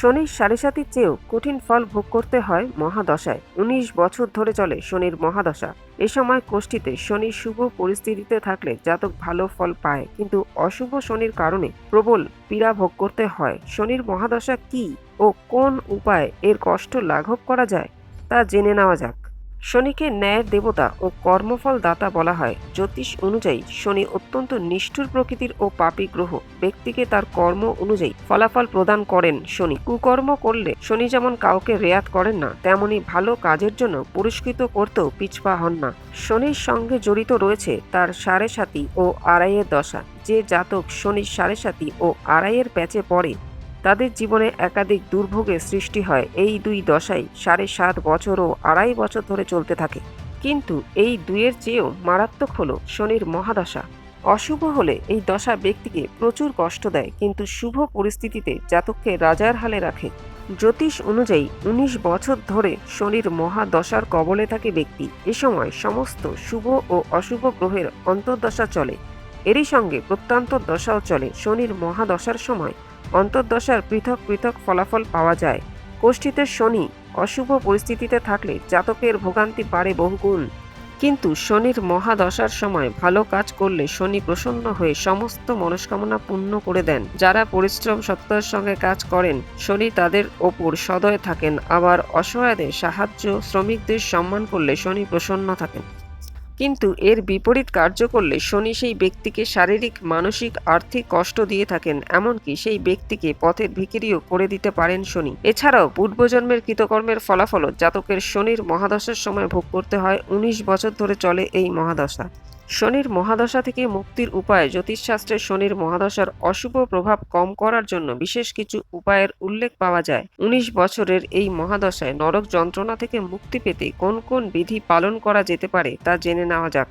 শনির সাড়ে সাতির চেয়েও কঠিন ফল ভোগ করতে হয় মহাদশায়। উনিশ বছর ধরে চলে শনির মহাদশা। এ সময় কোষ্ঠীতে শনি শুভ পরিস্থিতিতে থাকলে জাতক ভালো ফল পায়, কিন্তু অশুভ শনির কারণে প্রবল পীড়া ভোগ করতে হয়। শনির মহাদশা কি ও কোন উপায়ে এর কষ্ট লাঘব করা যায় তা জেনে নেওয়া যাক। শনিকে ন্যায়ের দেবতা ও কর্মফল দাতা বলা হয়। জ্যোতিষ অনুযায়ী শনি অত্যন্ত নিষ্ঠুর প্রকৃতির ও পাপী গ্রহ। ব্যক্তিকে তার কর্ম অনুযায়ী ফলাফল প্রদান করেন শনি। কুকর্ম করলে শনি যেমন কাউকে রেয়াত করেন না, তেমনি ভালো কাজের জন্য পুরস্কৃত করতেও পিছপা হন না। শনির সঙ্গে জড়িত রয়েছে তার সাড়ে সাতি ও আড়াইয়ের দশা। যে জাতক শনির সাড়ে সাতি ও আড়াইয়ের প্যাচে পড়ে তাদের জীবনে একাধিক দুর্ভোগের সৃষ্টি হয়। এই দুই দশাই সাড়ে সাত বছর ও আড়াই বছর ধরে চলতে থাকে। কিন্তু এই দুইয়ের চেয়েও মারাত্মক হল শনির মহাদশা। অশুভ হলে এই দশা ব্যক্তিকে প্রচুর কষ্ট দেয়, কিন্তু শুভ পরিস্থিতিতে জাতককে রাজার হালে রাখে। জ্যোতিষ অনুযায়ী উনিশ বছর ধরে শনির মহাদশার কবলে থাকে ব্যক্তি। এ সময় সমস্ত শুভ ও অশুভ গ্রহের অন্তর্দশা চলে। এরই সঙ্গে প্রত্যন্ত দশাও চলে শনির মহাদশার সময়। অন্তর্দশার পৃথক পৃথক ফলাফল পাওয়া যায়। কোষ্ঠীতে শনি অশুভ পরিস্থিতিতে থাকলে জাতকের ভোগান্তি বাড়ে বহুগুণ। কিন্তু শনির মহাদশার সময় ভালো কাজ করলে শনি প্রসন্ন হয়ে সমস্ত মনস্কামনা পূর্ণ করে দেন। যারা পরিশ্রম সত্তার সঙ্গে কাজ করেন, শনি তাদের ওপর সদয় থাকেন। আবার অসহায়দের সাহায্য শ্রমিকদের সম্মান করলে শনি প্রসন্ন থাকেন। কিন্তু এর বিপরীত কার্য করলে শনি সেই ব্যক্তিকে শারীরিক, মানসিক, আর্থিক কষ্ট দিয়ে থাকেন, এমনকি সেই ব্যক্তিকে পথের ভিকিরিও করে দিতে পারেন শনি। এছাড়াও পূর্বজন্মের কৃতকর্মের ফলাফল জাতকের শনির মহাদশার সময় ভোগ করতে হয়, উনিশ বছর ধরে চলে এই মহাদশা। শনির মহাদশা থেকে মুক্তির উপায় জ্যোতিষশাস্ত্রে শনির মহাদশার অশুভ প্রভাব কম করার জন্য বিশেষ কিছু উপায়ের উল্লেখ পাওয়া যায়। উনিশ বছরের এই মহাদশায় নরক যন্ত্রণা থেকে মুক্তি পেতে কোন কোন বিধি পালন করা যেতে পারে তা জেনে নেওয়া যাক।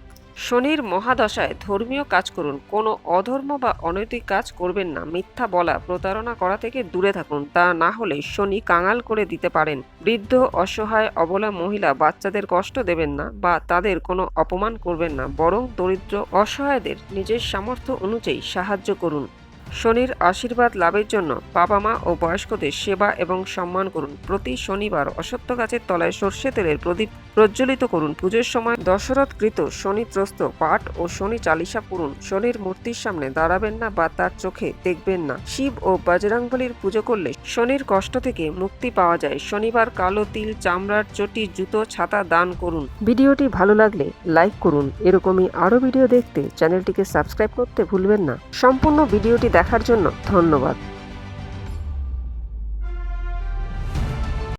শনির মহাদশায় ধর্মীয় কাজ করুন। কোনো অধর্ম বা অনৈতিক কাজ করবেন না। মিথ্যা বলা, প্রতারণা করা থেকে দূরে থাকুন। তা না হলে শনি কাঙাল করে দিতে পারেন। বৃদ্ধ, অসহায়, অবলা মহিলা বাচ্চাদের কষ্ট দেবেন না বা তাদের কোনো অপমান করবেন না। বরং দরিদ্র, অসহায়দের নিজের সামর্থ্য অনুযায়ী সাহায্য করুন। শনির আশীর্বাদ লাভের জন্য বাবা মা ও বয়স্কদের সেবা এবং সম্মান করুন। প্রতি শনিবার অসত্য গাছের তলায় সর্ষে তেলের প্রদীপ প্রজ্বলিত করুন। পুজোর সময় দশরথকৃত শনি ত্রস্ত পাঠ ও শনি চালিসা পড়ুন। শনির মূর্তির সামনে দাঁড়াবেন না বা তার চোখে দেখবেন না। শিব ও বজরাংবলির পুজো করলে শনির কষ্ট থেকে মুক্তি পাওয়া যায়। শনিবার কালো তিল, চামড়ার চটি, জুতো, ছাতা দান করুন। ভিডিওটি ভালো লাগলে লাইক করুন। এরকমই আরও ভিডিও দেখতে চ্যানেলটিকে সাবস্ক্রাইব করতে ভুলবেন না। সম্পূর্ণ ভিডিওটি দেখার জন্য ধন্যবাদ।